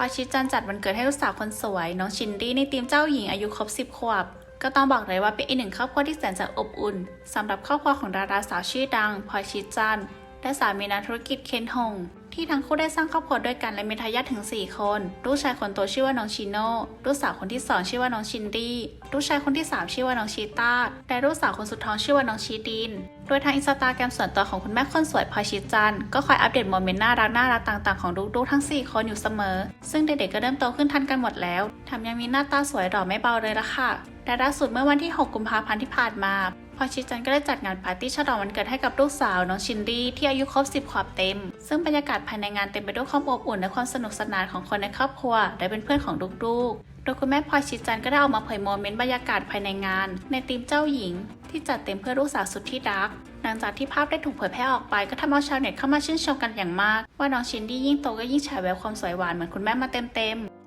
พอชิดจันจัดวันเกิดให้ลูกสาวคนสวย น้องชินดี้ในทีมเจ้าหญิงอายุครบ 10 ขวบ ก็ต้องบอกเลยว่าเป็นอีกหนึ่งครอบครัวที่แสนจะอบอุ่นสำหรับครอบครัวของดาราสาวชื่อดังพลอยชิดจันและสามีนักธุรกิจเคนฮง ที่ทั้งคู่ได้สร้างครอบครัวด้วยกันและมีทายาทถึง 4 คน ลูกชายคนโตชื่อว่าน้องชิโน่ลูกสาวคนที่2ชื่อว่าน้องชินดี้ลูกชายคนที่ 3 ชื่อว่าน้องชีตาและลูกสาวคนสุดท้องชื่อว่าน้องชีดิน โดยทางอินสตาแกรมส่วนตัวของคุณแม่คนสวยพอชิจัน ก็คอยอัปเดตโมเมนต์น่ารักน่ารักต่างๆของลูกๆทั้ง 4 คนอยู่เสมอ ซึ่งเด็กๆก็เริ่มโตขึ้นทันกันหมดแล้วแถมยังมีหน้าตาสวยหล่อไม่เบาเลยละค่ะและล่าสุดเมื่อวันที่ 6 กุมภาพันธ์ที่ผ่านมา พลอยชิจันก็ได้จัดงานปาร์ตี้ฉลองวันเกิดให้กับลูกสาวน้องชินดี้ที่อายุครบ 10 ขวบเต็ม ซึ่งบรรยากาศภายในงานเต็มไปด้วยความอบอุ่นและความสนุกสนานของคนในครอบครัว และเป็นเพื่อนของลูกๆ โดยคุณแม่พลอยชิจันก็ได้ออกมาเผยโมเมนต์บรรยากาศภายในงาน ในทีมเจ้าหญิง ที่จัดเต็มเพื่อลูกสาวสุดที่รักหลังจากที่ภาพได้ถูกเผยแพร่ออกไปก็ทำเอาชาวเน็ตเข้ามาชื่นชมกันอย่างมาก ว่าน้องชินดี้ยิ่งโตก็ยิ่งฉายแววความสวยหวานเหมือนคุณแม่มาเต็มๆ